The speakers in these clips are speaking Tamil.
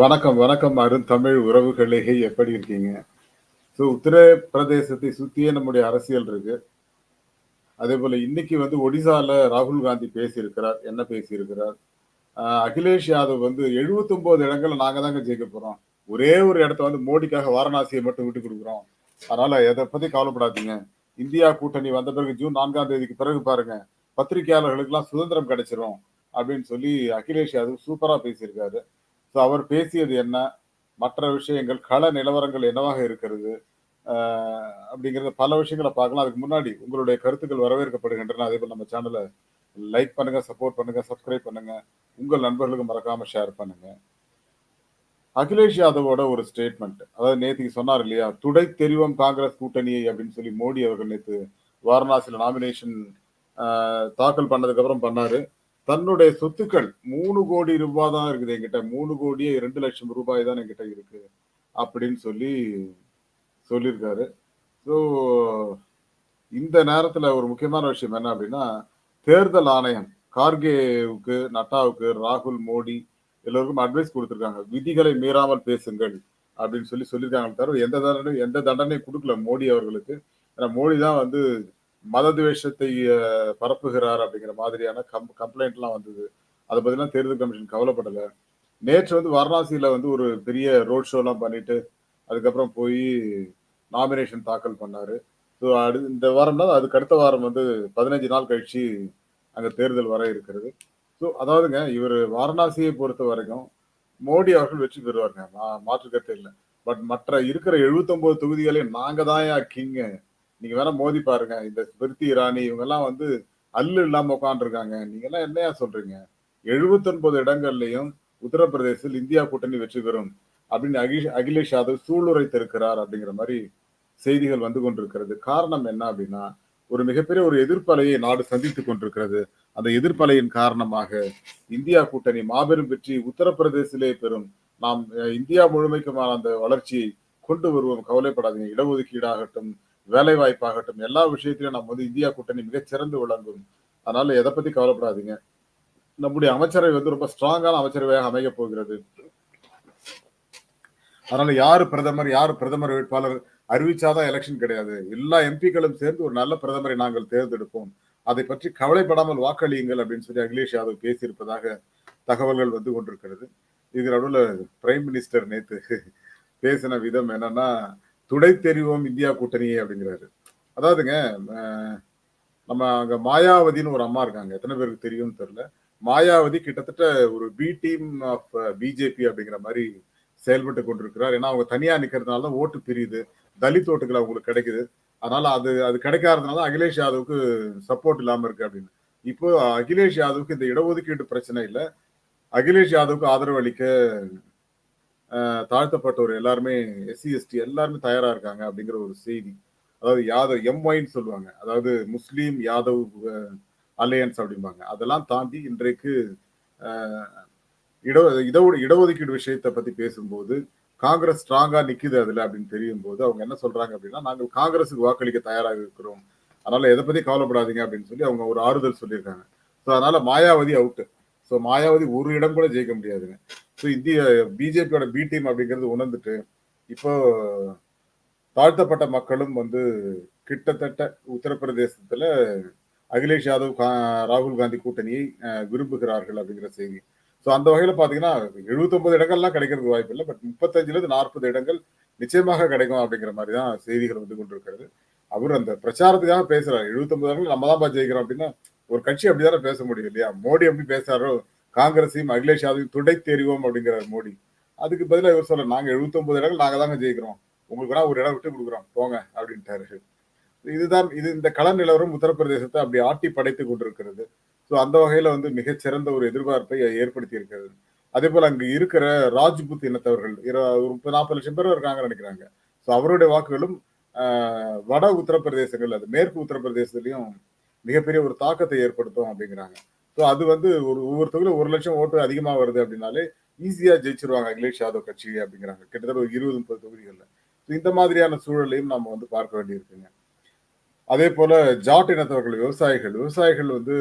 வணக்கம் வணக்கம் அருந்தமிழ் உறவுகளே எப்படி இருக்கீங்க? ஸோ உத்தரப்பிரதேசத்தை சுற்றியே நம்முடைய அரசியல் இருக்கு. அதே போல இன்னைக்கு வந்து ஒடிசால ராகுல் காந்தி பேசியிருக்கிறார். என்ன பேசியிருக்கிறார்? அகிலேஷ் யாதவ் வந்து 79 இடங்கள்ல நாங்க தாங்க ஜெயிக்க போறோம். ஒரே ஒரு இடத்த வந்து மோடிக்காக வாரணாசியை மட்டும் விட்டு கொடுக்குறோம். அதனால எதை பத்தி கவலைப்படாதீங்க. இந்தியா கூட்டணி வந்த பிறகு ஜூன் நான்காம் தேதிக்கு பிறகு பாருங்க பத்திரிகையாளர்களுக்கெல்லாம் சுதந்திரம் கிடைச்சிரும் அப்படின்னு சொல்லி அகிலேஷ் யாதவ் சூப்பரா பேசியிருக்காரு. ஸோ அவர் பேசியது என்ன? மற்ற விஷயங்கள் கள நிலவரங்கள் என்னவாக இருக்கிறது? அப்படிங்கிறத பல விஷயங்களை பார்க்கலாம். அதுக்கு முன்னாடி உங்களுடைய கருத்துக்கள் வரவேற்கப்படுகின்றன. அதே போல் நம்ம சேனலை லைக் பண்ணுங்க சப்போர்ட் பண்ணுங்க சப்ஸ்கிரைப் பண்ணுங்க. உங்கள் நண்பர்களுக்கு மறக்காம ஷேர் பண்ணுங்க. அகிலேஷ் யாதவோட ஒரு ஸ்டேட்மெண்ட் அதாவது நேற்றுக்கு சொன்னார் இல்லையா? துடை தெரிவம் காங்கிரஸ் கூட்டணியை அப்படின்னு சொல்லி மோடி அவர்கள் நேற்று வாரணாசியில் நாமினேஷன் தாக்கல் பண்ணதுக்கப்புறம் பண்ணாரு. தன்னுடைய சொத்துக்கள் மூணு கோடி ரூபாய் தான் இருக்குது என்கிட்ட. மூணு கோடியே ரெண்டு லட்சம் ரூபாய் தான் என்கிட்ட இருக்கு அப்படின்னு சொல்லி சொல்லியிருக்காரு. ஸோ இந்த நேரத்தில் ஒரு முக்கியமான விஷயம் என்ன அப்படின்னா தேர்தல் ஆணையம் கார்கேவுக்கு நட்டாவுக்கு ராகுல் மோடி எல்லோருக்கும் அட்வைஸ் கொடுத்துருக்காங்க. விதிகளை மீறாமல் பேசுங்கள் அப்படின்னு சொல்லி சொல்லியிருக்காங்க தவிர எந்த தண்டனை எந்த தண்டனையும் கொடுக்கல மோடி அவர்களுக்கு. ஏன்னா மோடி தான் வந்து மததுவேஷத்தை பரப்புகிறார் அப்படிங்கிற மாதிரியான கம் கம்ப்ளைண்ட்லாம் வந்தது. அதை பத்திலாம் தேர்தல் கமிஷன் கவலைப்படலை. நேற்று வந்து வாரணாசியில வந்து ஒரு பெரிய ரோட் ஷோலாம் பண்ணிட்டு அதுக்கப்புறம் போய் நாமினேஷன் தாக்கல் பண்ணாரு. ஸோ அடு இந்த வாரம் தான் அதுக்கு அடுத்த வாரம் வந்து பதினஞ்சு நாள் கழிச்சு அங்கே தேர்தல் வர இருக்கிறது. ஸோ அதாவதுங்க இவர் வாரணாசியை பொறுத்த வரைக்கும் மோடி அவர்கள் வெற்றி பெறுவாருங்க. மா- மாற்று இல்லை. பட் மற்ற இருக்கிற 79 தொகுதிகளையும் நாங்கள் தான் கிங்க. நீங்க வேணா மோதி பாருங்க. இந்த ஸ்மிருதி இரானி இவங்க எல்லாம் வந்து அல்லு இல்லாம உட்காந்துருக்காங்க நீங்க எல்லாம் என்னையா சொல்றீங்க? 79 இடங்கள்லயும் உத்தரப்பிரதேசத்தில் இந்தியா கூட்டணி வெற்றி பெறும் அப்படின்னு அகிஷ் அகிலேஷ் யாதவ் சூளுரைத்திருக்கிறார் அப்படிங்கிற மாதிரி செய்திகள் வந்து கொண்டிருக்கிறது. காரணம் என்ன அப்படின்னா ஒரு மிகப்பெரிய ஒரு எதிர்ப்பலையை நாடு சந்தித்துக் கொண்டிருக்கிறது. அந்த எதிர்ப்பலையின் காரணமாக இந்தியா கூட்டணி மாபெரும் வெற்றி உத்தரப்பிரதேசிலே பெறும். நாம் இந்தியா முழுமைக்குமான அந்த வளர்ச்சியை கொண்டு வருவோம். கவலைப்படாதீங்க. இடஒதுக்கீடாகட்டும் வேலை வாய்ப்பாகட்டும் எல்லா விஷயத்திலும் நம்ம வந்து இந்தியா கூட்டணி மிக சிறந்து விளங்கும். அதனால எதை பத்தி கவலைப்படாதீங்க. நம்முடைய அமைச்சரவை வந்து ரொம்ப ஸ்ட்ராங்கான அமைச்சரவையாக அமைய போகிறது. அதனால யாரு பிரதமர் யாரு பிரதமர் வேட்பாளர் அறிவிச்சாதான் எலெக்ஷன் கிடையாது. எல்லா எம்பிக்களும் சேர்ந்து ஒரு நல்ல பிரதமரை நாங்கள் தேர்ந்தெடுப்போம். அதை பற்றி கவலைப்படாமல் வாக்களியுங்கள் அப்படின்னு சொல்லி அகிலேஷ் யாதவ் பேசியிருப்பதாக தகவல்கள் வந்து கொண்டிருக்கிறது. இது நடுவில் பிரைம் மினிஸ்டர் நேத்து பேசின விதம் என்னன்னா துடை தெரிவோம் இந்தியா கூட்டணியே அப்படிங்கிறாரு. அதாவதுங்க நம்ம அங்க மாயாவதின்னு ஒரு அம்மா இருக்காங்க. எத்தனை பேருக்கு தெரியும்னு தெரியல. மாயாவதி கிட்டத்தட்ட ஒரு பி டீம் ஆஃப் பிஜேபி அப்படிங்கிற மாதிரி செயல்பட்டு கொண்டிருக்கிறார். ஏன்னா அவங்க தனியா நிக்கிறதுனால தான் ஓட்டு பிரியுது. தலித் ஓட்டுகள் அவங்களுக்கு கிடைக்குது. அதனால அது அது கிடைக்காததுனால அகிலேஷ் யாதவுக்கு சப்போர்ட் இல்லாம இருக்கு அப்படின்னு. இப்போ அகிலேஷ் யாதவுக்கு இந்த இடஒதுக்கீடு பிரச்சனை இல்லை. அகிலேஷ் யாதவுக்கு ஆதரவு அளிக்க தாழ்த்தப்பட்டவர் எல்லாருமே எஸ்சி எஸ்டி எல்லாருமே தயாரா இருக்காங்க அப்படிங்கிற ஒரு செய்தி. அதாவது யாதவ் எம்ஒய்ன்னு சொல்லுவாங்க. அதாவது முஸ்லீம் யாதவ் அலையன்ஸ் அப்படிம்பாங்க. அதெல்லாம் தாண்டி இன்றைக்கு அஹ், இட இடஒதுக்கீடு விஷயத்தை பத்தி பேசும்போது காங்கிரஸ் ஸ்ட்ராங்கா நிக்குது அதுல அப்படின்னு தெரியும் போது அவங்க என்ன சொல்றாங்க அப்படின்னா நாங்கள் காங்கிரஸுக்கு வாக்களிக்க தயாராக இருக்கிறோம். அதனால எதை பத்தி கவலைப்படாதீங்க அப்படின்னு சொல்லி அவங்க ஒரு ஆறுதல் சொல்லியிருக்காங்க. ஸோ அதனால மாயாவதி அவுட்டு ஸோ மாயாவதி ஒரு இடம் கூட ஜெயிக்க முடியாதுங்க. ஸோ இந்திய பிஜேபியோட பி டீம் அப்படிங்கிறது உணர்ந்துட்டு இப்போ தாழ்த்தப்பட்ட மக்களும் வந்து கிட்டத்தட்ட உத்தரப்பிரதேசத்தில் அகிலேஷ் யாதவ் கா- ராகுல் காந்தி கூட்டணியை விரும்புகிறார்கள் அப்படிங்கிற செய்தி. ஸோ அந்த வகையில் பார்த்தீங்கன்னா 79 இடங்கள்லாம் கிடைக்கிறதுக்கு வாய்ப்பு இல்லை. பட் முப்பத்தஞ்சுலேருந்து நாற்பது இடங்கள் நிச்சயமாக கிடைக்கும் அப்படிங்கிற மாதிரி தான் செய்திகள் வந்து கொண்டிருக்கிறது. அவர் அந்த பிரச்சாரத்துக்காக பேசுறாரு. 79 இடங்கள் நம்ம தான் ஜெயிக்கிறோம் அப்படின்னா ஒரு கட்சி அப்படி தானே பேச முடியும் இல்லையா? மோடி எப்படி பேசுறாரோ? காங்கிரஸையும் அகிலேஷ் யாதவையும் துடை தெரிவோம் அப்படிங்கிறார் மோடி. அதுக்கு பதிலாக இவர் சொல்ல நாங்கள் 79 இடங்கள் நாங்கள் தாங்க ஜெயிக்கிறோம். உங்களுக்கு ஒரு இடம் விட்டு கொடுக்குறோம். போங்க அப்படின்ட்டாரு. இதுதான் இது இந்த கள நிலவரம் உத்தரப்பிரதேசத்தை அப்படி ஆட்டி படைத்து கொண்டிருக்கிறது. ஸோ அந்த வகையில வந்து மிகச்சிறந்த ஒரு எதிர்பார்ப்பை ஏற்படுத்தி இருக்கிறது அதே போல அங்கு இருக்கிற ராஜ்புத் இனத்தவர்கள் ஒரு முப்பது நாற்பது லட்சம் பேர் இருக்காங்கன்னு நினைக்கிறாங்க. ஸோ அவருடைய வாக்குகளும் வட உத்தரப்பிரதேசங்கள் அது மேற்கு உத்தரப்பிரதேசத்திலையும் மிகப்பெரிய ஒரு தாக்கத்தை ஏற்படுத்தும் அப்படிங்கிறாங்க. ஸோ அது வந்து ஒரு ஒவ்வொரு ஒரு லட்சம் ஓட்டு அதிகமாக வருது அப்படின்னாலே ஈஸியாக ஜெயிச்சிருவாங்க அகிலேஷ் யாதவ் கட்சி அப்படிங்கிறாங்க. கிட்டத்தட்ட ஒரு இருபது முப்பது தொகுதிகளில். ஸோ இந்த மாதிரியான சூழலையும் நம்ம வந்து பார்க்க வேண்டியிருக்குங்க. அதே போல ஜாட் இனத்தவர்கள் விவசாயிகள். விவசாயிகள் வந்து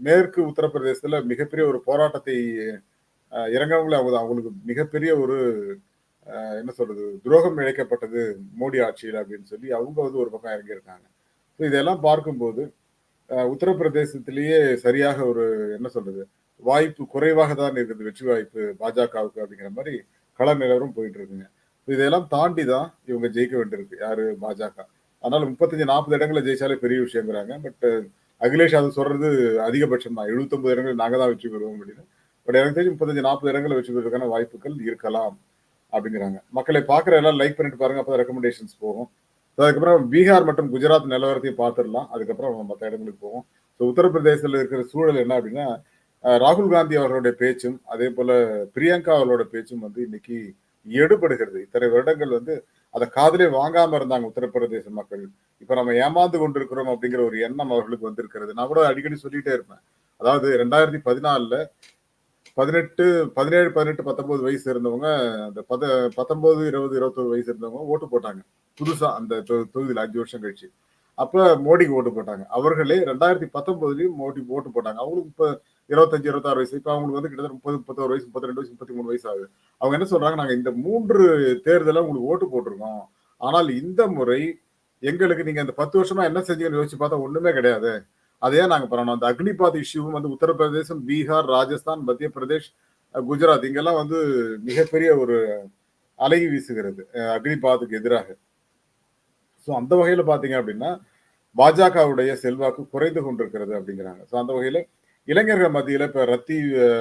மேற்கு உத்தரப்பிரதேசத்துல மிகப்பெரிய ஒரு போராட்டத்தை அஹ், அவங்க அவங்களுக்கு மிகப்பெரிய ஒரு என்ன சொல்றது துரோகம் இழைக்கப்பட்டது மோடி ஆட்சியில் அப்படின்னு சொல்லி அவங்க வந்து ஒரு பக்கம் இறங்கியிருக்காங்க. ஸோ இதெல்லாம் பார்க்கும்போது உத்தரப்பிரதேசத்திலேயே சரியாக ஒரு என்ன சொல்றது வாய்ப்பு குறைவாக தான் இருக்குது வெற்றி வாய்ப்பு பாஜகவுக்கு அப்படிங்கிற மாதிரி கள நிலவரம் போயிட்டு இருக்குங்க இதெல்லாம் தாண்டி தான் இவங்க ஜெயிக்க வேண்டியிருக்கு. யாரு? பாஜக. அதனால முப்பத்தஞ்சு நாற்பது இடங்களை ஜெயிச்சாலே பெரிய விஷயங்கிறாங்க. பட் அகிலேஷ் அது சொல்றது அதிகபட்சம் தான். எழுபத்தொன்பது இடங்கள் நாங்கள் தான் வெற்றி பெறுவோம் அப்படின்னு. பட் எனக்கு தெரிஞ்சு முப்பத்தஞ்சு நாற்பது இடங்களை வெற்றி பெறுவதற்கான வாய்ப்புகள் இருக்கலாம் அப்படிங்கிறாங்க. மக்களை பார்க்குற எல்லாம் லைக் பண்ணிட்டு பாருங்க. அப்போ ரெக்கமெண்டேஷன்ஸ் போகும். அதுக்கப்புறம் பீகார் மற்றும் குஜராத் நிலவரத்தையும் பார்த்துடலாம். அதுக்கப்புறம் நம்ம மற்ற இடங்களுக்கு போவோம். ஸோ உத்தரப்பிரதேசத்தில் இருக்கிற சூழல் என்ன அப்படின்னா ராகுல் காந்தி அவர்களுடைய பேச்சும் அதே போல பிரியங்கா அவர்களோட பேச்சும் வந்து இன்னைக்கு எடுபடுகிறது. இத்தனை வருடங்கள் வந்து அதை காதலே வாங்காம இருந்தாங்க உத்தரப்பிரதேச மக்கள். இப்ப நம்ம ஏமாந்து கொண்டிருக்கிறோம் அப்படிங்கிற ஒரு எண்ணம் அவர்களுக்கு வந்திருக்கிறது. நான் கூட அடிக்கடி சொல்லிட்டே இருப்பேன். அதாவது ரெண்டாயிரத்தி பதினாலுல பதினெட்டு பதினேழு பதினெட்டு பத்தொன்பது வயசு இருந்தவங்க அந்த பத பத்தொன்பது இருபது இருபத்தொரு வயசு இருந்தவங்க ஓட்டு போட்டாங்க. புதுசா அந்த தொ- அஞ்சு வருஷம் கழிச்சு. அப்ப மோடிக்கு ஓட்டு போட்டாங்க. அவர்களே ரெண்டாயிரத்தி பத்தொன்பதுலயும் மோடி ஓட்டு போட்டாங்க. அவங்களுக்கு இப்ப இருபத்தஞ்சு இருபத்தாறு வயசு. இப்ப அவங்களுக்கு வந்து கிட்டத்தட்ட முப்பது முப்பத்தோரு வயசு முப்பத்தி ரெண்டு வயசு முப்பத்தி மூணு வயசு ஆகுது. அவங்க என்ன சொல்றாங்க? நாங்க இந்த மூன்று தேர்தலில் உங்களுக்கு ஓட்டு போட்டிருக்கோம். ஆனால் இந்த முறை எங்களுக்கு நீங்க அந்த பத்து வருஷமா என்ன செஞ்சீங்கன்னு யோசிச்சு பார்த்தா ஒண்ணுமே கிடையாது. அதையே நாங்க பண்ணணும். அந்த அக்னிபாத் இஷ்யூவும் வந்து உத்தரப்பிரதேசம் பீகார் ராஜஸ்தான் மத்திய பிரதேஷ் குஜராத் இங்கெல்லாம் வந்து மிகப்பெரிய ஒரு அலைவி வீசுகிறது அஹ், அக்னிபாத்துக்கு எதிராக. ஸோ அந்த வகையில பாத்தீங்க அப்படின்னா பாஜகவுடைய செல்வாக்கு குறைந்து கொண்டிருக்கிறது அப்படிங்கிறாங்க. ஸோ அந்த வகையில இளைஞர்கள் மத்தியில இப்ப ரத்தி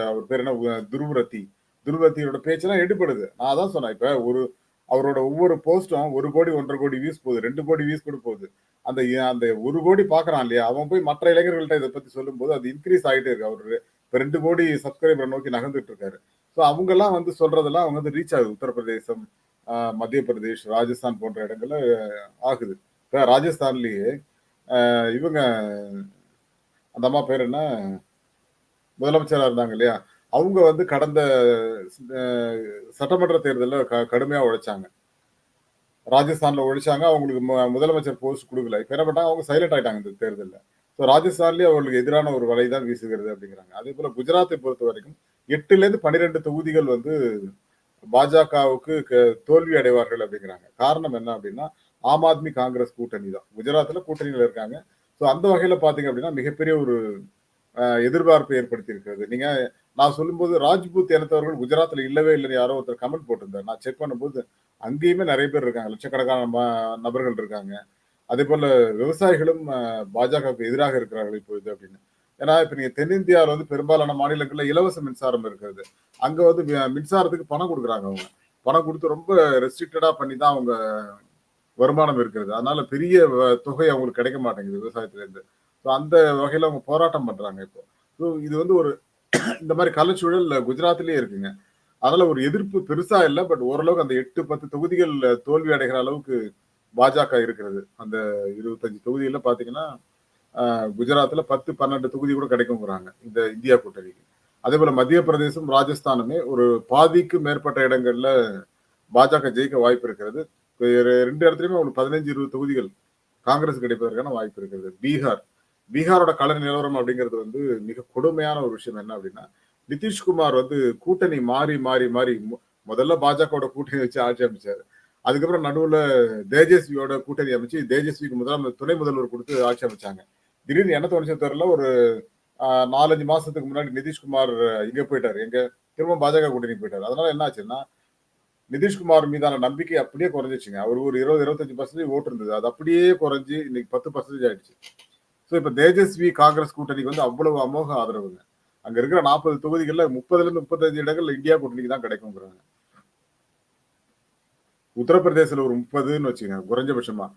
அவர் பேர் என்ன? துருவ ரத்தி. துருவரத்தியோட பேச்செல்லாம் எடுபடுது. நான் அதான் சொன்னேன் இப்ப ஒரு அவரோட ஒவ்வொரு போஸ்டும் ஒரு கோடி ஒன்றரை கோடி வியூஸ் போகுது ரெண்டு கோடி வியூஸ் கூட போகுது. அந்த அந்த ஒரு கோடி பாக்குறான் இல்லையா? அவன் போய் மற்ற இளைஞர்கள்ட்ட இதை பத்தி சொல்லும்போது அது இன்க்ரீஸ் ஆகிட்டே இருக்கு. அவரு இப்ப ரெண்டு கோடி சப்ஸ்கிரைபரை நோக்கி நகர்ந்துட்டு இருக்காரு. ஸோ அவங்க எல்லாம் வந்து சொல்றதெல்லாம் அவங்க வந்து ரீச் ஆகுது. உத்தரப்பிரதேசம் மத்திய பிரதேஷ் ராஜஸ்தான் போன்ற இடங்கள்ல ஆகுது. இப்போ ராஜஸ்தான்லயே இவங்க அந்த அம்மா பேர் என்ன? முதலமைச்சராக இருந்தாங்க இல்லையா? அவங்க வந்து கடந்த சட்டமன்ற தேர்தலில் க கடுமையாக உழைச்சாங்க. ராஜஸ்தான்ல ஒழிச்சாங்க அவங்களுக்கு முதலமைச்சர் போஸ்ட் கொடுக்கல. இப்ப என்ன பண்ணாங்க அவங்க சைலண்ட் ஆயிட்டாங்க இந்த தேர்தலில். ஸோ ராஜஸ்தான்லேயே அவர்களுக்கு எதிரான ஒரு வலை தான் வீசுகிறது அப்படிங்கிறாங்க. அதே போல குஜராத்தை பொறுத்த வரைக்கும் எட்டுலேருந்து பன்னிரெண்டு தொகுதிகள் வந்து பாஜகவுக்கு க- தோல்வி அடைவார்கள் அப்படிங்கிறாங்க. காரணம் என்ன அப்படின்னா ஆம் ஆத்மி காங்கிரஸ் கூட்டணி தான் குஜராத்தில் கூட்டணியில் இருக்காங்க. ஸோ அந்த வகையில் பார்த்தீங்க அப்படின்னா மிகப்பெரிய ஒரு எதிர்பார்ப்பை ஏற்படுத்தி இருக்கிறது நீங்க நான் சொல்லும்போது ராஜ்பூத் இனத்தவர்கள் குஜராத்ல இல்லவே இல்லைன்னு யாரோ ஒருத்தர் கமெண்ட் போட்டிருந்தார். நான் செக் பண்ணும்போது அங்கேயுமே நிறைய பேர் இருக்காங்க. லட்சக்கணக்கான நபர்கள் இருக்காங்க. அதே போல விவசாயிகளும் பாஜகவுக்கு எதிராக இருக்கிறார்கள் இப்பொழுது அப்படின்னு. ஏன்னா இப்ப நீங்க தென்னிந்தியாவில் வந்து பெரும்பாலான மாநிலங்களில் இலவச மின்சாரம் இருக்கிறது அங்க வந்து மி- மின்சாரத்துக்கு பணம் கொடுக்குறாங்க அவங்க. பணம் கொடுத்து ரொம்ப ரெஸ்ட்ரிக்டடா பண்ணி தான் அவங்க வருமானம் இருக்கிறது. அதனால பெரிய வ- தொகை அவங்களுக்கு கிடைக்க மாட்டேங்குது விவசாயத்துல இருந்து ஸோ அந்த வகையில் அவங்க போராட்டம் பண்ணுறாங்க இப்போ. ஸோ இது வந்து ஒரு இந்த மாதிரி கலைச்சூழல் குஜராத்லயே இருக்குங்க. அதனால ஒரு எதிர்ப்பு பெருசா இல்லை பட் ஓரளவுக்கு அந்த எட்டு பத்து தொகுதிகள் தோல்வி அடைகிற அளவுக்கு பாஜக இருக்கிறது. அந்த இருபத்தஞ்சு தொகுதியில பாத்தீங்கன்னா குஜராத்தில் குஜராத்ல பத்து பன்னெண்டு தொகுதி கூட கிடைக்குங்கிறாங்க இந்த இந்தியா கூட்டணிக்கு. அதே போல மத்திய பிரதேசம் ராஜஸ்தானுமே ஒரு பாதிக்கு மேற்பட்ட இடங்கள்ல பாஜக ஜெயிக்க வாய்ப்பு இருக்கிறது. ரெண்டு இடத்துலயுமே ஒரு பதினஞ்சு இருபது தொகுதிகள் காங்கிரஸ் கிடைப்பதற்கான வாய்ப்பு இருக்கிறது. பீகார் பீகாரோட கள நிலவரம் அப்படிங்கிறது வந்து மிக கொடுமையான ஒரு விஷயம் என்ன அப்படின்னா நிதிஷ்குமார் வந்து கூட்டணி மாறி மாறி மாறி மு- முதல்ல பாஜகவோட கூட்டணி வச்சு ஆட்சி அமைச்சாரு. அதுக்கப்புறம் நடுவுல தேஜஸ்வியோட கூட்டணி அமைச்சு தேஜஸ்விக்கு முதலாம் துணை முதல்வர் கொடுத்து ஆட்சி அமைச்சாங்க. திடீர்னு என்ன தோணுச்சு தெரியல ஒரு நாலஞ்சு மாசத்துக்கு முன்னாடி நிதிஷ்குமார் இங்க போயிட்டாரு. எங்க திரும்ப பாஜக கூட்டணி போயிட்டாரு. அதனால என்ன ஆச்சுன்னா நிதிஷ்குமார் மீதான நம்பிக்கை அப்படியே குறைஞ்சிச்சுங்க. அவர் ஒரு இருபது இருபத்தஞ்சு பர்சன்டேஜ் ஓட்டு இருந்தது. அது அப்படியே குறைஞ்சு இன்னைக்கு பத்து பர்சன்டேஜ் ஆயிடுச்சு. ஸோ இப்போ தேஜஸ்வி காங்கிரஸ் கூட்டணிக்கு வந்து அவ்வளவு அமோக ஆதரவுங்க. அங்க இருக்கிற நாற்பது தொகுதிகளில் முப்பதுல இருந்து முப்பத்தஞ்சு இடங்கள்ல இந்தியா கூட்டணிக்கு தான் கிடைக்குங்கிறாங்க உத்தரப்பிரதேசல ஒரு முப்பதுன்னு வச்சுக்கோங்க குறைஞ்சபட்சமா.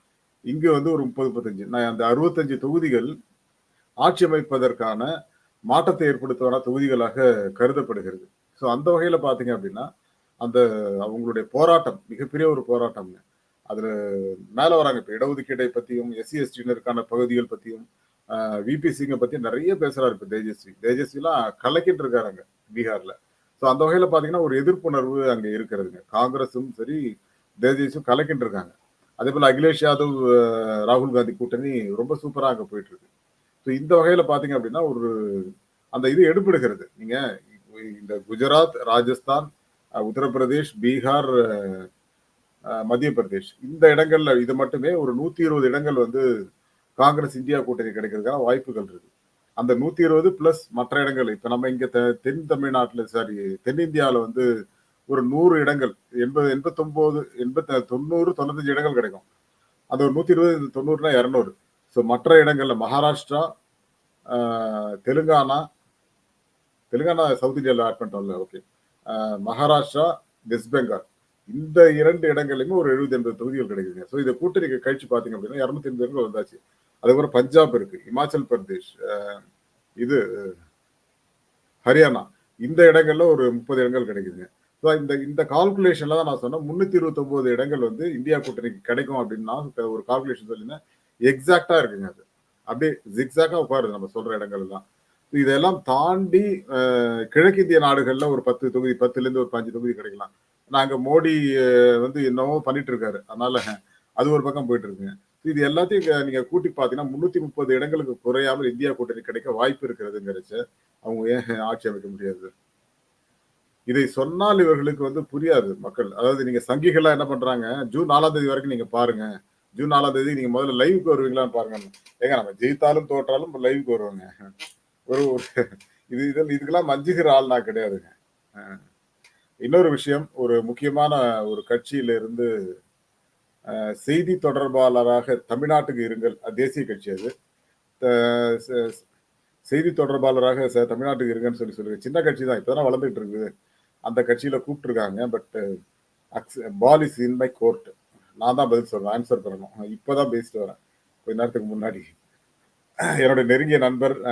இங்க வந்து ஒரு முப்பது முப்பத்தஞ்சு. நான் அந்த அறுபத்தஞ்சு தொகுதிகள் ஆட்சி அமைப்பதற்கான மாற்றத்தை ஏற்படுத்துவான தொகுதிகளாக கருதப்படுகிறது. ஸோ அந்த வகையில் பார்த்தீங்க அப்படின்னா அந்த அவங்களுடைய போராட்டம் மிகப்பெரிய ஒரு போராட்டம்ங்க. அதுல மேல வராங்க. இப்ப இடஒதுக்கீட்டை பத்தியும் எஸ்சி எஸ்டினருக்கான பகுதிகள் பத்தியும் விபி சிங்கை பத்தி நிறைய பேசுறாரு இப்ப தேஜஸ்வி. தேஜஸ்விலாம் கலக்கிட்டு இருக்காருங்க பீகார்ல. ஸோ அந்த வகையில பாத்தீங்கன்னா ஒரு எதிர்ப்புணர்வு அங்க இருக்கிறதுங்க. காங்கிரஸும் சரி தேஜஸ்வியும் கலக்கிட்டு இருக்காங்க. அதே போல அகிலேஷ் யாதவ் ராகுல் காந்தி கூட்டணி ரொம்ப சூப்பரா அங்க போயிட்டு இருக்கு ஸோ இந்த வகையில பாத்தீங்க அப்படின்னா ஒரு அந்த இது எடுப்பிடுகிறது நீங்க இந்த குஜராத் ராஜஸ்தான் உத்தரப்பிரதேஷ் பீகார் மத்திய பிரதேஷ். இந்த இடங்கள்ல இது மட்டுமே ஒரு நூத்தி இருபது இடங்கள் வந்து காங்கிரஸ் இந்தியா கூட்டணி கிடைக்கிறதுக்கான வாய்ப்புகள் இருக்கு. அந்த நூத்தி இருபது பிளஸ் மற்ற இடங்கள் இப்ப நம்ம இங்க தெ- தென் தமிழ்நாட்டுல சாரி தென்னிந்தியாவில வந்து ஒரு நூறு இடங்கள் எண்பது எண்பத்தொன்பது எண்பத்தி தொண்ணூறு தொண்ணூத்தஞ்சு இடங்கள் கிடைக்கும். அது ஒரு நூத்தி இருபது தொண்ணூறுனா இரநூறு. ஸோ மற்ற இடங்கள்ல மகாராஷ்டிரா தெலுங்கானா தெலுங்கானா சவுத் இந்தியாவில் ஆட் பண்ணிட்டோம்ல ஓகே மகாராஷ்டிரா வெஸ்ட் பெங்கால் இந்த இரண்டு இடங்களையுமே ஒரு எழுபது எண்பது தொகுதிகள் கிடைக்குதுங்க. ஸோ இதை கூட்டணி கழிச்சு பார்த்தீங்க அப்படின்னா இரநூத்தி எண்பது இடங்கள் வந்தாச்சு. அதுக்கப்புறம் பஞ்சாப் இருக்கு இமாச்சல் பிரதேஷ் இது ஹரியானா. இந்த இடங்கள்ல ஒரு முப்பது இடங்கள் கிடைக்குதுங்க. ஸோ இந்த இந்த கால்குலேஷன்ல தான் நான் சொன்னேன். முன்னூத்தி இருபத்தொன்பது இடங்கள் வந்து இந்தியா கூட்டணிக்கு கிடைக்கும் அப்படின்னா ஒரு கால்குலேஷன் சொல்லினா எக்ஸாக்டா இருக்குங்க அது. அப்படியே ஜிக்ஸாக்கா உட்காருது நம்ம சொல்ற இடங்கள் இதெல்லாம் தாண்டி அஹ், கிழக்கிந்திய நாடுகள்ல ஒரு பத்து தொகுதி பத்துல இருந்து ஒரு பஞ்சு தொகுதி கிடைக்கலாம். நாங்க மோடி வந்து என்னவோ பண்ணிட்டு இருக்காரு அதனால அது ஒரு பக்கம் போயிட்டு இருக்குங்க இது எல்லாத்தையும் நீங்க கூட்டி பார்த்தீங்கன்னா முன்னூத்தி முப்பது இடங்களுக்கு குறையாமல் இந்தியா கூட்டணி கிடைக்க வாய்ப்பு இருக்கிறதுங்கிறச்ச அவங்க ஏன் ஆட்சி அமைக்க முடியாது? இதை சொன்னால் இவர்களுக்கு வந்து புரியாது மக்கள். அதாவது நீங்க சங்கிகளா என்ன பண்றாங்க? ஜூன் நாலாம் தேதி வரைக்கும் நீங்க பாருங்க. ஜூன் நாலாம் தேதி நீங்க முதல்ல லைவுக்கு வருவீங்களான்னு பாருங்க. ஏங்க நம்ம ஜெயித்தாலும் தோற்றாலும் லைவுக்கு வருவாங்க. ஒரு ஒரு- இது இதில் இதுக்கெல்லாம் மஞ்சுகிற ஆள் நான் கிடையாதுங்க. ஆ. இன்னொரு விஷயம் ஒரு முக்கியமான ஒரு கட்சியில இருந்து செய்தி தொடர்பாளராக தமிழ்நாட்டுக்கு இருங்கள். தேசிய கட்சி அது. செய்தி தொடர்பாளராக ச- தமிழ்நாட்டுக்கு இருங்கன்னு சொல்லி சொல்லுங்க சின்ன கட்சி தான். இப்பதான் வளர்ந்துட்டு இருக்குது. அந்த கட்சியில கூப்பிட்டுருக்காங்க. But ball is in my court. நான் தான் பதில் சொல்றேன். ஆன்சர் பண்ணணும் இப்பதான் பேசிட்டு வரேன். கொஞ்ச நேரத்துக்கு முன்னாடி. என்னுடைய நெருங்கிய நண்பர்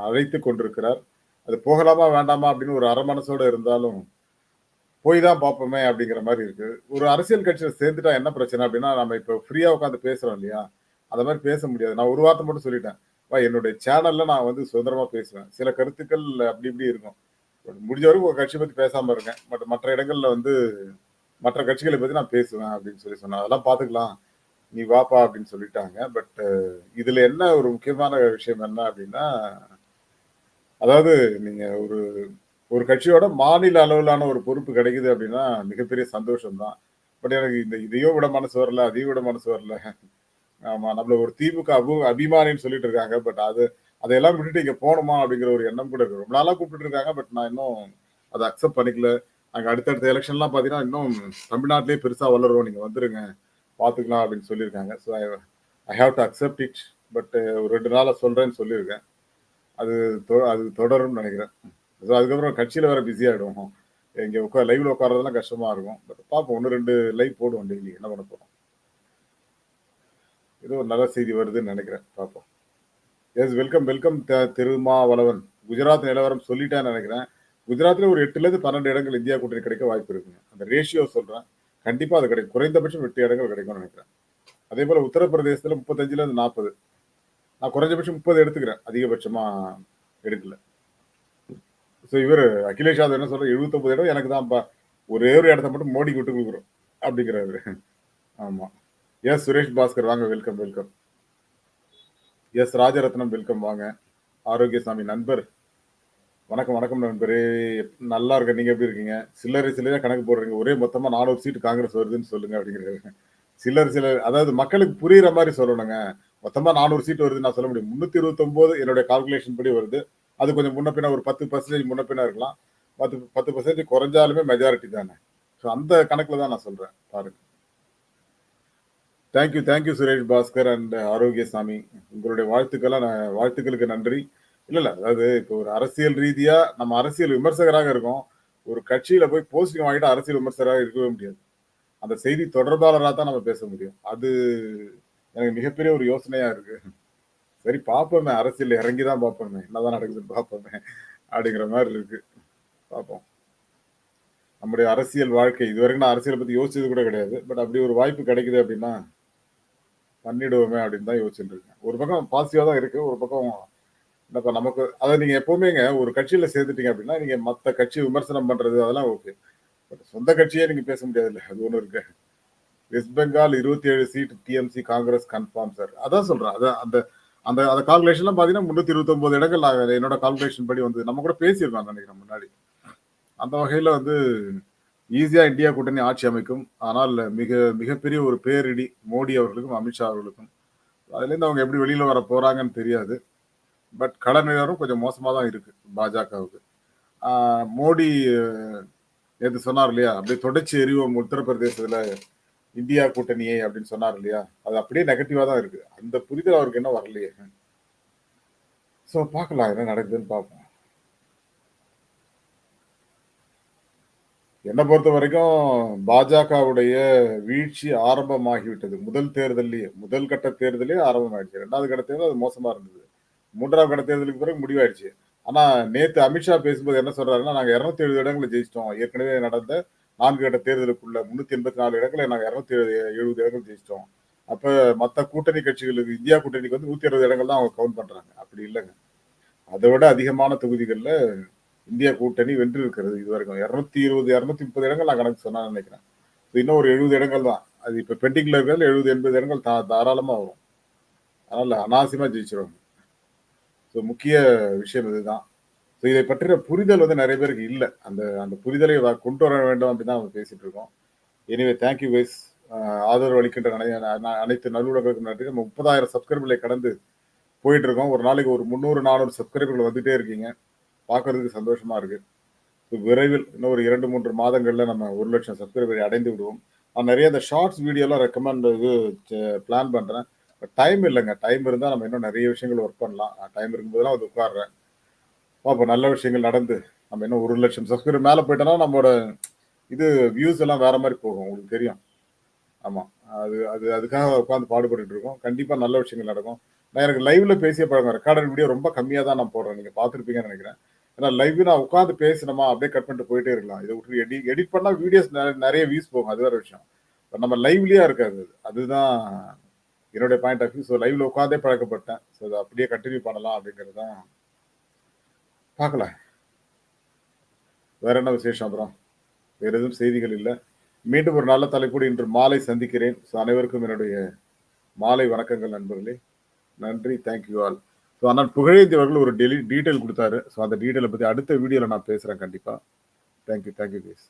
அழைத்து கொண்டிருக்கிறார். அது போகலாமா வேண்டாமா அப்படின்னு ஒரு அரை மனசோட இருந்தாலும் போய் தான் பார்ப்போமே அப்படிங்கிற மாதிரி இருக்கு. ஒரு அரசியல் கட்சியில் சேர்ந்துட்டா என்ன பிரச்சனை அப்படின்னா நம்ம இப்போ ஃப்ரீயாக உட்காந்து பேசுறோம் இல்லையா? அந்த மாதிரி பேச முடியாது. நான் ஒரு வார்த்தை மட்டும் சொல்லிட்டேன். வா என்னுடைய சேனல்ல நான் வந்து சுதந்திரமா பேசுவேன். சில கருத்துக்கள் அப்படி இப்படி இருக்கும். முடிஞ்ச வரைக்கும் ஒரு கட்சி பத்தி பேசாம இருக்கேன் பட் மற்ற இடங்கள்ல வந்து மற்ற கட்சிகளை பத்தி நான் பேசுவேன் அப்படின்னு சொல்லி சொன்னேன். அதெல்லாம் பாத்துக்கலாம் நீ வாப்பா அப்படின்னு சொல்லிட்டாங்க. பட் இதுல என்ன ஒரு முக்கியமான விஷயம் என்ன அப்படின்னா அதாவது நீங்க ஒரு ஒரு கட்சியோட மாநில அளவிலான ஒரு பொறுப்பு கிடைக்குது அப்படின்னா மிகப்பெரிய சந்தோஷம் தான் பட் எனக்கு இந்த இதையோ விட மனசு வரல அதையும் விட மனசு வரல. ஆமா நம்மள ஒரு திமுக அபு அபிமானின்னு சொல்லிட்டு இருக்காங்க. பட் அது அதையெல்லாம் விட்டுட்டு இங்க போகணுமா அப்படிங்கிற ஒரு எண்ணம் கூட இருக்கு. ரொம்ப நாளா கூப்பிட்டு இருக்காங்க. பட் நான் இன்னும் அதை அக்செப்ட் பண்ணிக்கல. அங்க அடுத்தடுத்த எலெக்ஷன்லாம் பாத்தீங்கன்னா இன்னும் தமிழ்நாட்டிலேயே பெருசா வளருவோம். நீங்க வந்துருங்க பாத்துக்கலாம் அப்படின்னு சொல்லியிருக்காங்க. So I I have to accept it but ஒரு ரெண்டு நாளா சொல்றேன்னு சொல்லியிருக்கேன். அது தொ- அது தொடரும்னு நினைக்கிறேன். ஸோ அதுக்கப்புறம் கட்சியில் வேற பிஸியாகிடும் இங்கே உட்கா லைவ்ல உட்காரதெல்லாம் கஷ்டமா இருக்கும். பட் பார்ப்போம் ஒன்று ரெண்டு லைவ் போடுவோம் டெய்லி என்ன பண்ண போகிறோம் ஏதோ ஒரு நல்ல செய்தி வருதுன்னு நினைக்கிறேன். பார்ப்போம் yes welcome welcome Thirumavalavan. Gujarat நிலவரம் சொல்லிட்டேன்னு நினைக்கிறேன். குஜராத்ல ஒரு எட்டுல இருந்து பன்னெண்டு இடங்கள் இந்தியா கூட்டணி கிடைக்க வாய்ப்பு இருக்குங்க. அந்த ரேஷியோ சொல்றேன். கண்டிப்பா அது கிடைக்கும். குறைந்தபட்சம் எட்டு இடங்கள் கிடைக்கும்னு நினைக்கிறேன். அதே போல உத்தரப்பிரதேசத்துல முப்பத்தஞ்சுல இருந்து நாற்பது நான் குறைஞ்சபட்சம் முப்பது எடுத்துக்கிறேன். அதிகபட்சமா எடுக்கல. ஸோ இவர் அகிலேஷ் யாதவ் என்ன சொல்ற எழுபத்தொம்பது இடம் எனக்கு தான்ப்பா ஒரே ஒரு இடத்த மட்டும் மோடிக்கு விட்டு கொடுக்குறோம் அப்படிங்கிறாரு. ஆமா. எஸ் சுரேஷ் பாஸ்கர் வாங்க welcome welcome yes Rajarathnam welcome வாங்க. ஆரோக்கியசாமி நண்பர். வணக்கம் வணக்கம் நண்பரே. நல்லா இருக்க நீங்க எப்படி இருக்கீங்க? சில்லறை சில்லறையாக கணக்கு போடுறீங்க. ஒரே மொத்தமா நானூறு சீட்டு காங்கிரஸ் வருதுன்னு சொல்லுங்க அப்படிங்கிறாரு. சில்லறை சிலர் அதாவது மக்களுக்கு புரியுற மாதிரி சொல்லணுங்க. மொத்தமா நானூறு சீட் வருது நான் சொல்ல முடியும். முன்னூத்தி இருபத்தி ஒன்பது என்னுடைய கால்குலேஷன் படி வருது. அது கொஞ்சம் முன்ன பின்ன ஒரு பத்து பர்சன்டேஜ் முன்ன பின்ன இருக்கலாம். பத்து பத்து பர்சன்டேஜ் குறைஞ்சாலுமே மெஜாரிட்டி தானே. ஸோ அந்த கணக்குல தான் நான் சொல்றேன். பாருங்க. Thank you thank you Suresh Bhaskar and Arokiasamy உங்களுடைய வாழ்த்துக்கெல்லாம் நான் வாழ்த்துக்களுக்கு நன்றி. இல்லை இல்லை அதாவது இப்போ ஒரு அரசியல் ரீதியா நம்ம அரசியல் விமர்சகராக இருக்கோம். ஒரு கட்சியில் போய் போஸ்டிங் வாங்கிட்டு அரசியல் விமர்சகராக இருக்கவே முடியாது. அந்த செய்தி தொடர்பாளராக தான் நம்ம பேச முடியும். அது எனக்கு மிகப்பெரிய ஒரு யோசனையா இருக்கு. சரி பார்ப்போமே. அரசியல் இறங்கி தான் பார்ப்போமே. என்னதான் நடக்குதுன்னு பார்ப்போமே. அப்படிங்கிற மாதிரி இருக்கு. பார்ப்போம். நம்முடைய அரசியல் வாழ்க்கை. இதுவரைக்கும் நான் அரசியலை பற்றி யோசிச்சது கூட கிடையாது. பட் அப்படி ஒரு வாய்ப்பு கிடைக்குது அப்படின்னா பண்ணிடுவோமே அப்படின்னு தான் யோசிச்சுட்டு இருக்கேன் ஒரு பக்கம் பாசிட்டிவாக தான் இருக்கு. ஒரு பக்கம் என்னப்பா நமக்கு அதை நீங்கள் எப்போவுமேங்க ஒரு கட்சியில் சேர்ந்துட்டீங்க அப்படின்னா நீங்கள் மற்ற கட்சி விமர்சனம் பண்ணுறது அதெல்லாம் ஓகே பட் சொந்த கட்சியே நீங்கள் பேச முடியாதுல்ல. அது ஒன்று இருக்கு. வெஸ்ட் பெங்கால் இருபத்தி ஏழு seat TMC Congress confirm sir அதான் சொல்கிறேன் அதான் அந்த அந்த அந்த கால்குலேஷன்லாம் பார்த்தீங்கன்னா முந்நூற்றி இருபத்தொம்போது இடங்கள் என்னோட கால்குலேஷன் படி வந்து நம்ம கூட பேசியிருக்கோம் நினைக்கிறேன் முன்னாடி. அந்த வகையில் வந்து ஈஸியாக இந்தியா கூட்டணி ஆட்சி அமைக்கும். ஆனால் மிக மிகப்பெரிய ஒரு பேரிடி மோடி அவர்களுக்கும் அமித்ஷா அவர்களுக்கும் அதுலேருந்து அவங்க எப்படி வெளியில் வர போகிறாங்கன்னு தெரியாது. பட் கடன் நிலவரம் கொஞ்சம் மோசமாக தான் இருக்குது பாஜகவுக்கு. மோடி நேற்று சொன்னார் இல்லையா அப்படியே தொடர்ச்சி எரிவோம் உத்தரப்பிரதேசத்தில் இந்தியா கூட்டணியை அப்படின்னு சொன்னார் இல்லையா? அது அப்படியே நெகட்டிவாக தான் இருக்குது அந்த புரிதல் அவருக்கு என்ன வரலையே. ஸோ பார்க்கலாம் என்ன நடக்குதுன்னு பார்ப்போம். என்னை பொறுத்த வரைக்கும் பாஜகவுடைய வீழ்ச்சி ஆரம்பமாகிவிட்டது. முதல் தேர்தலையே முதல் கட்ட தேர்தலே ஆரம்பமாயிடுச்சு. ரெண்டாவது கட்ட தேர்தல் அது மோசமா இருந்தது. மூன்றாவது கட்ட தேர்தலுக்கு பிறகு முடிவாயிடுச்சு. ஆனா நேத்து அமித்ஷா பேசும்போது என்ன சொல்றாருன்னா நாங்க இருநூத்தி எழுபது இடங்களை ஜெயிச்சிட்டோம். ஏற்கனவே நடந்த நான்கு கட்ட தேர்தலுக்குள்ள முன்னூத்தி எண்பத்தி நாலு இடங்களை நாங்கள் இரநூத்தி எழுபது இடங்கள் ஜெயிச்சிட்டோம். அப்ப மற்ற கூட்டணி கட்சிகளுக்கு இந்தியா கூட்டணிக்கு வந்து நூத்தி அறுபது இடங்கள் தான் அவங்க கவுண்ட் பண்றாங்க. அப்படி இல்லைங்க. அதை விட அதிகமான தொகுதிகளில் இந்தியா கூட்டணி வென்று இருக்கிறது இது வரைக்கும் இரநூத்தி இருபது இரநூத்தி முப்பது இடங்கள் நான் கணக்கு சொன்னா நினைக்கிறேன். இன்னும் ஒரு எழுபது இடங்கள் தான். அது இப்போ பெண்டிங்ல இருக்கிறது எழுபது எண்பது இடங்கள் தா தாராளமாக வரும். அதனால அனாவசியமா ஜெயிச்சிருவாங்க. ஸோ முக்கிய விஷயம் இதுதான். இதை பற்றிய புரிதல் வந்து நிறைய பேருக்கு இல்லை. அந்த அந்த புரிதலை கொண்டு வர வேண்டும் அப்படின்னு தான் நம்ம பேசிட்டு இருக்கோம். எனிவே தேங்க்யூ வைஸ் ஆதரவு அளிக்கின்ற அனைத்து நல்லுறவுகளுக்கும் நன்றி நம்ம முப்பதாயிரம் சப்ஸ்கிரைபர்களை கடந்து போயிட்டு இருக்கோம். ஒரு நாளைக்கு ஒரு முந்நூறு நானூறு சப்ஸ்கிரைபர்கள் வந்துட்டே இருக்கீங்க. பார்க்கறதுக்கு சந்தோஷமா இருக்கு. விரைவில் இன்னும் ஒரு இரண்டு மூன்று மாதங்கள்ல நம்ம ஒரு லட்சம் சப்ஸ்கிரைபரை அடைந்து விடுவோம். நான் நிறைய இந்த ஷார்ட்ஸ் வீடியோலாம் ரெக்கமெண்ட் இது பிளான் பண்றேன். டைம் இல்லைங்க. டைம் இருந்தால் நம்ம இன்னும் நிறைய விஷயங்கள் ஒர்க் பண்ணலாம். டைம் இருக்கும்போதெல்லாம் வந்து உட்காடுறேன் அப்போ நல்ல விஷயங்கள் நடந்து நம்ம இன்னும் ஒரு லட்சம் சப்ஸ்கிரைபர் மேலே போயிட்டோம்னா நம்மளோட இது வியூஸ் எல்லாம் வேற மாதிரி போகும் உங்களுக்கு தெரியும். ஆமாம் அது அது அதுக்காக உட்காந்து பாடுபட்டு இருக்கோம். கண்டிப்பாக நல்ல விஷயங்கள் நடக்கும். நான் எனக்கு லைவ்ல பேசிய பழக்கம் ரெக்கார்டட் வீடியோ ரொம்ப கம்மியாக தான் நான் போடுறேன். நீங்கள் பார்த்துருப்பீங்கன்னு நினைக்கிறேன். ஏன்னா லைவ் நான் உட்காந்து பேசினோமா அப்படியே கட் பண்ணிட்டு போயிட்டே இருக்கலாம். இதை விட்டு எடி எடிட் பண்ணால் வீடியோஸ் நிறைய வியூஸ் போகும். அது வேற விஷயம். நம்ம லைவ்லயே இருக்காது அதுதான் என்னுடைய பாயிண்ட் ஆஃப் வியூ ஸோ லைவ்ல உட்காந்தே பழக்கப்பட்டேன். ஸோ அதை அப்படியே கண்டினியூ பண்ணலாம் அப்படிங்கிறது தான் பார்க்கலாம் வேற என்ன விசேஷம் அப்புறம்? வேற எதுவும் செய்திகள் இல்லை. மீண்டும் ஒரு நல்ல தலைப்போடு இன்று மாலை சந்திக்கிறேன். ஸோ அனைவருக்கும் என்னுடைய மாலை வணக்கங்கள் நண்பர்களே. நன்றி. தேங்க்யூ ஆல் ஸோ ஆனால் புகழேந்தி அவர்கள் ஒரு டெலி டீட்டெயில் கொடுத்தாரு. ஸோ அந்த டீட்டெயிலை பற்றி அடுத்த வீடியோவில் நான் பேசுகிறேன் கண்டிப்பாக தேங்க்யூ தேங்க்யூ கேஸ்